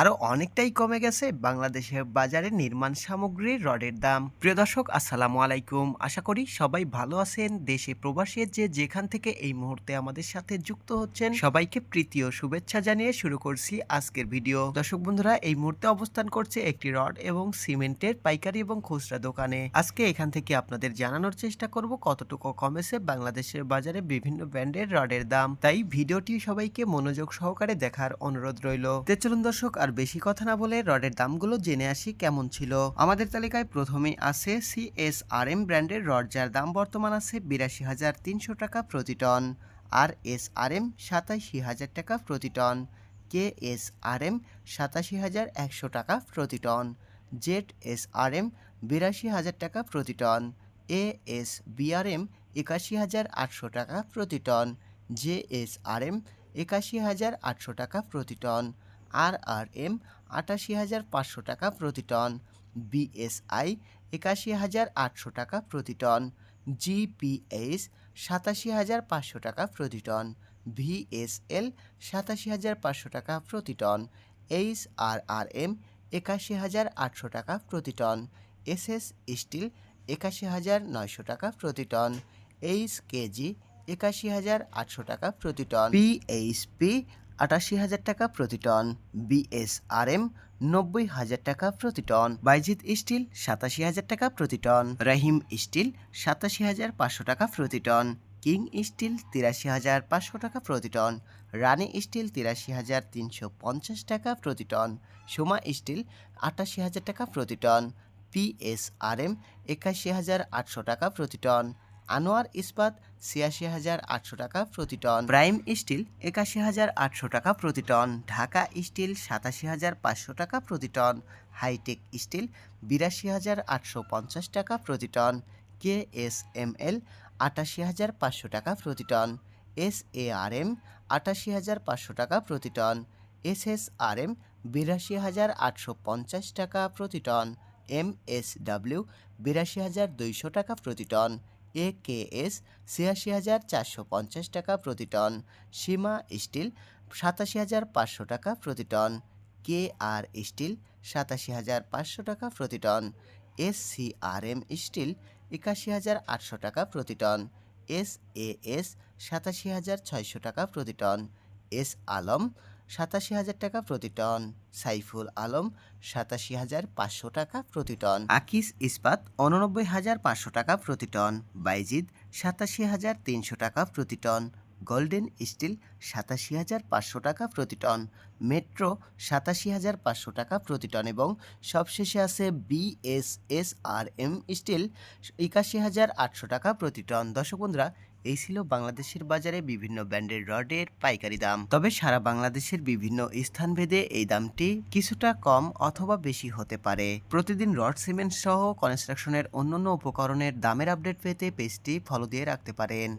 আরও অনেকটাই কমে গেছে বাংলাদেশের বাজারে নির্মাণ সামগ্রীর রডের দাম। প্রিয় দর্শক, আসসালামু আলাইকুম। আশা করি সবাই ভালো আছেন। দেশে প্রবাসী যে যেখান থেকে এই মুহূর্তে আমাদের সাথে যুক্ত হচ্ছেন, সবাইকে প্রীতি ও শুভেচ্ছা জানিয়ে শুরু করছি আজকের ভিডিও। দর্শক বন্ধুরা, এই মুহূর্তে অবস্থান করছে একটি রড এবং সিমেন্টের পাইকারি এবং খুচরা দোকানে। আজকে এখান থেকে আপনাদের জানানোর চেষ্টা করব কতটুকু কমেছে বাংলাদেশের বাজারে বিভিন্ন ব্র্যান্ডের রডের দাম। তাই ভিডিওটি সবাইকে মনোযোগ সহকারে দেখার অনুরোধ রইল। চলুন দর্শক আর বেশি কথা না বলে রডের দামগুলো জেনে আসি কেমন ছিল। আমাদের তালিকায় প্রথমেই আছে সি এস আর এম ব্র্যান্ডের রড, যার দাম বর্তমান আছে বিরাশি হাজার তিনশো টাকা প্রতি ton, R S R M সাতাশি হাজার টাকা প্রতি ton K S R M সাতাশি হাজার একশো টাকা প্রতি ton Z S R M বিরাশি হাজার টাকা প্রতি টন এ এস বিআরএম একাশি হাজার আটশো টাকা প্রতি ton J S R M একাশি হাজার আটশো টাকা প্রতি টন আর আর এম আটাশি হাজার পাঁচশো টাকা প্রতি টন বিএসআই একাশি হাজার আটশো টাকা প্রতি টন জিপিএস সাতাশি হাজার পাঁচশো টাকা প্রতি টন ভিএসএল সাতাশি হাজার পাঁচশো টাকা প্রতি ton, H R R M একাশি হাজার আটশো টাকা প্রতি টন এসএস স্টিল একাশি হাজার নয়শো টাকা প্রতি টন, এইচ কেজি একাশি হাজার আটশো টাকা প্রতি টন পিএইচপি আটাশি হাজার টাকা প্রতি টন বিএসআরএম নব্বই হাজার টাকা প্রতি টন, বাইজিৎ স্টিল সাতাশি হাজার টাকা প্রতি টন, রাহিম স্টিল সাতাশি হাজার পাঁচশো টাকা প্রতি টন, কিং স্টিল তিরাশি হাজার পাঁচশো টাকা প্রতি টন রানী স্টিল তিরাশি হাজার তিনশো পঞ্চাশ টাকা প্রতি টন, সোমা স্টিল আটাশি হাজার টাকা প্রতি টন পিএসআরএম একাশি হাজার আটশো টাকা প্রতি টন আনোয়ার ইস্পাত ছিয়াশি হাজার আটশো টাকা প্রতি টন। প্রাইম স্টিল একাশি হাজার আটশো টাকা প্রতি টন। ঢাকা স্টিল সাতাশি হাজার পাঁচশো টাকা প্রতি টন। হাইটেক স্টিল বিরাশি হাজার আটশো পঞ্চাশ টাকা প্রতি ton. K S M L আটাশি হাজার পাঁচশো টাকা প্রতি ton. S A R M আটাশি হাজার পাঁচশো টাকা প্রতি ton. S S R M বিরাশি হাজার আটশো পঞ্চাশ টাকা প্রতি টন। এম এস ডাব্লিউ বিরাশি হাজার দুইশো টাকা প্রতি টন। এ কে এস ছিয়াশি হাজার চারশো পঞ্চাশ টাকা প্রতি টন, সীমা স্টিল সাতাশি হাজার পাঁচশো টাকা প্রতি টন, কে আর স্টিল সাতাশি হাজার পাঁচশো টাকা প্রতি ton, S C R M steel একাশি হাজার আটশো টাকা প্রতি টন, এস এ এস সাতাশি হাজার ছয়শো টাকা প্রতি টন, এস আলম সাতাশি হাজার টাকা প্রতি টন। সাইফুল আলম, সাতাশি হাজার পাঁচশো টাকা প্রতি টন। আকিস ইস্পাত, উননব্বই হাজার পাঁচশো টাকা প্রতি টন। বাইজিদ, সাতাশি হাজার তিনশো টাকা প্রতি টন। গোল্ডেন স্টিল, সাতাশি হাজার পাঁচশো টাকা প্রতি টন। মেট্রো, সাতাশি হাজার পাঁচশো টাকা প্রতি টন এবং সবশেষে আছে বিএসএস আর এম স্টিল, একাশি হাজার আটশো টাকা প্রতি টন। দর্শক বন্ধুরা এই ছিল বাংলাদেশের বাজারে বিভিন্ন ব্র্যান্ডের রডের পাইকারি দাম। তবে সারা বাংলাদেশের বিভিন্ন স্থানভেদে এই দামটি কিছুটা কম অথবা বেশি হতে পারে। প্রতিদিন রড সিমেন্ট সহ কনস্ট্রাকশনের অন্যান্য উপকরণের দামের আপডেট পেতে পেজটি ফলো দিয়ে রাখতে পারেন।